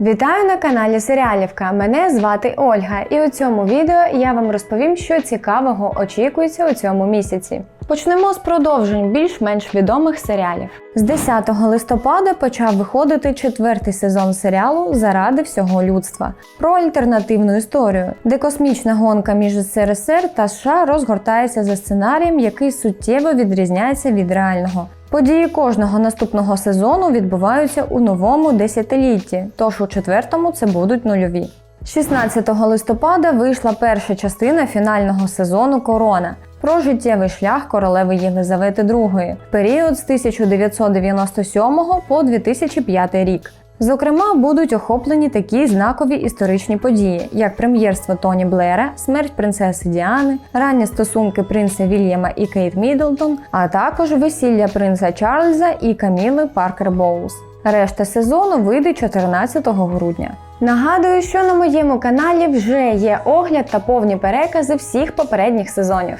Вітаю на каналі Серіалівка. Мене звати Ольга, і у цьому відео я вам розповім, що цікавого очікується у цьому місяці. Почнемо з продовжень більш-менш відомих серіалів. З 10 листопада почав виходити четвертий сезон серіалу Заради всього людства про альтернативну історію, де космічна гонка між СРСР та США розгортається за сценарієм, який суттєво відрізняється від реального. Події кожного наступного сезону відбуваються у новому десятилітті, тож у четвертому це будуть нульові. 16 листопада вийшла перша частина фінального сезону Корона про життєвий шлях королеви Єлизавети II період з 1997 по 2005 рік. Зокрема, будуть охоплені такі знакові історичні події, як прем'єрство Тоні Блера, смерть принцеси Діани, ранні стосунки принца Вільяма і Кейт Міддлтон, а також весілля принца Чарльза і Каміли Паркер Боулс. Решта сезону вийде 14 грудня. Нагадую, що на моєму каналі вже є огляд та повні перекази всіх попередніх сезонів.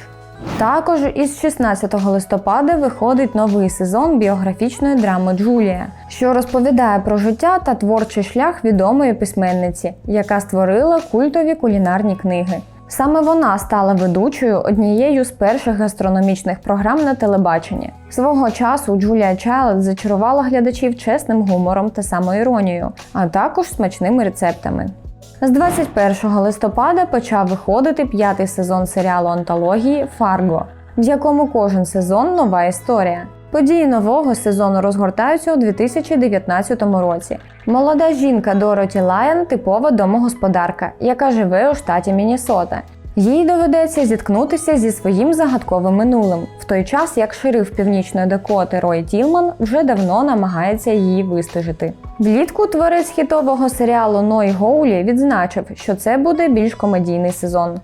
Також із 16 листопада виходить новий сезон біографічної драми Джулія, що розповідає про життя та творчий шлях відомої письменниці, яка створила культові кулінарні книги. Саме вона стала ведучою однією з перших гастрономічних програм на телебаченні. Свого часу Джулія Чайлд зачарувала глядачів чесним гумором та самоіронією, а також смачними рецептами. З 21 листопада почав виходити п'ятий сезон серіалу антології Фарго, в якому кожен сезон нова історія. Події нового сезону розгортаються у 2019 році. Молода жінка Дороті Лайон типова домогосподарка, яка живе у штаті Міннесота. Їй доведеться зіткнутися зі своїм загадковим минулим, в той час як шериф Північної Дакоти Рой Тілман вже давно намагається її вистежити. Влітку творець хітового серіалу Ной Гоулі відзначив, що це буде більш комедійний сезон.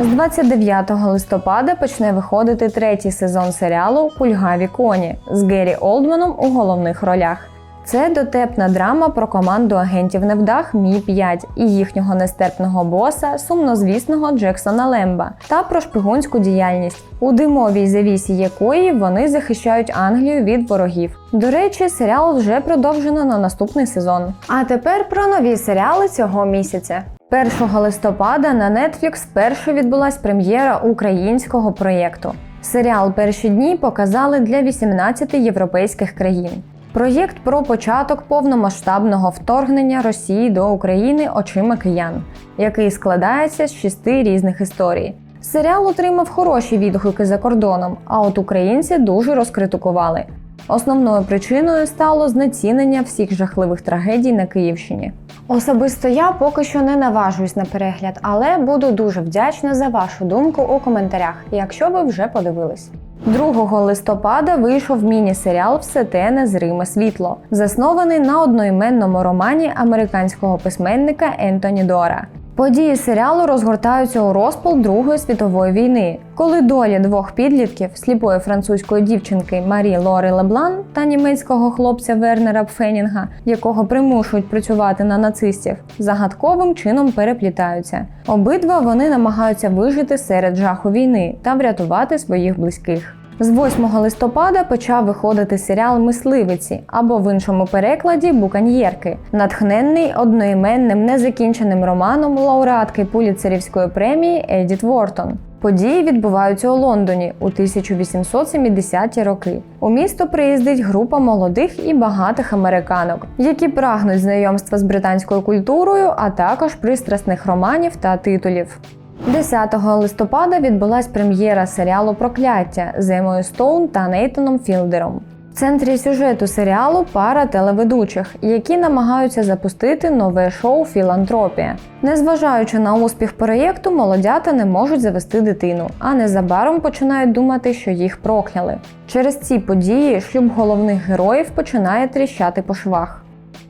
З 29 листопада почне виходити третій сезон серіалу Кульгаві коні з Геррі Олдманом у головних ролях. Це дотепна драма про команду агентів невдах Мі 5 і їхнього нестерпного боса, сумнозвісного Джексона Лемба, та про шпигунську діяльність, у димовій завісі якої вони захищають Англію від ворогів. До речі, серіал вже продовжено на наступний сезон. А тепер про нові серіали цього місяця. 1 листопада на Netflix вперше відбулась прем'єра українського проєкту. Серіал перші дні показали для 18 європейських країн. Проєкт про початок повномасштабного вторгнення Росії до України очима киян, який складається з шести різних історій. Серіал отримав хороші відгуки за кордоном, а от українці дуже розкритикували. Основною причиною стало знецінення всіх жахливих трагедій на Київщині. Особисто я поки що не наважуюсь на перегляд, але буду дуже вдячна за вашу думку у коментарях, якщо ви вже подивились. 2 листопада вийшов міні-серіал Все те незриме світло, заснований на одноіменному романі американського письменника Ентоні Дора. Події серіалу розгортаються у розпал Другої світової війни, коли долі двох підлітків сліпої французької дівчинки Марі Лори Леблан та німецького хлопця Вернера Пфенінга, якого примушують працювати на нацистів, загадковим чином переплітаються. Обидва вони намагаються вижити серед жаху війни та врятувати своїх близьких. З 8 листопада почав виходити серіал Мисливиці або в іншому перекладі Буканьєрки, натхненний одноіменним незакінченим романом лауреатки Пуліцерівської премії Едіт Вортон. Події відбуваються у Лондоні у 1870-ті роки. У місто приїздить група молодих і багатих американок, які прагнуть знайомства з британською культурою, а також пристрасних романів та титулів. 10 листопада відбулась прем'єра серіалу Прокляття з Емою Стоун та Нейтаном Філдером. В центрі сюжету серіалу пара телеведучих, які намагаються запустити нове шоу Філантропія. Незважаючи на успіх проєкту, молодята не можуть завести дитину, а незабаром починають думати, що їх прокляли. Через ці події шлюб головних героїв починає тріщати по швах.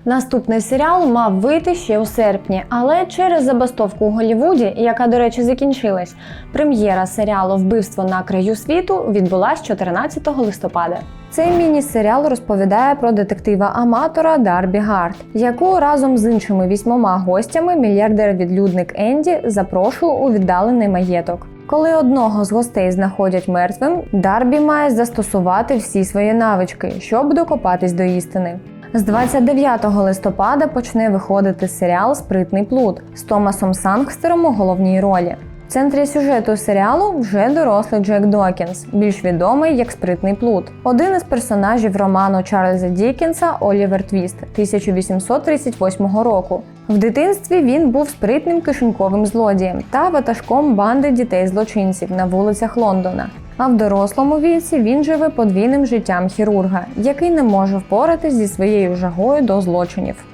Наступний серіал мав вийти ще у серпні, але через забастовку у Голлівуді, яка, до речі, закінчилась, прем'єра серіалу Вбивство на краю світу відбулась 14 листопада. Цей міні-серіал розповідає про детектива-аматора Дарбі Гарт, яку разом з іншими вісьмома гостями мільярдер-відлюдник Енді запрошує у віддалений маєток. Коли одного з гостей знаходять мертвим, Дарбі має застосувати всі свої навички, щоб докопатись до істини. З 29 листопада почне виходити серіал Спритний плут з Томасом Сангстером у головній ролі. В центрі сюжету серіалу вже дорослий Джек Докінс, більш відомий як Спритний плут, один із персонажів роману Чарльза Дікінса Олівер Твіст 1838 року. В дитинстві він був спритним кишеньковим злодієм та ватажком банди дітей-злочинців на вулицях Лондона. А в дорослому віці він живе подвійним життям хірурга, який не може впоратись зі своєю жагою до злочинів.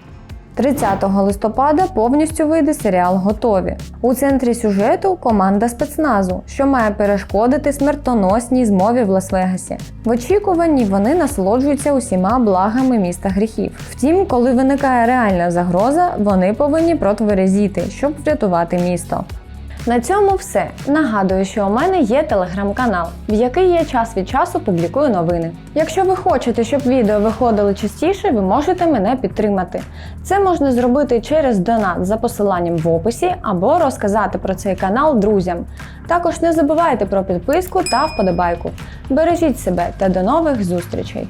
30 листопада повністю вийде серіал Готові. У центрі сюжету команда спецназу, що має перешкодити смертоносній змові в Лас-Вегасі. В очікуванні вони насолоджуються усіма благами міста гріхів. Втім, коли виникає реальна загроза, вони повинні протверезіти, щоб врятувати місто. На цьому все. Нагадую, що у мене є телеграм-канал, в який я час від часу публікую новини. Якщо ви хочете, щоб відео виходили частіше, ви можете мене підтримати. Це можна зробити через донат за посиланням в описі або розказати про цей канал друзям. Також не забувайте про підписку та вподобайку. Бережіть себе та до нових зустрічей!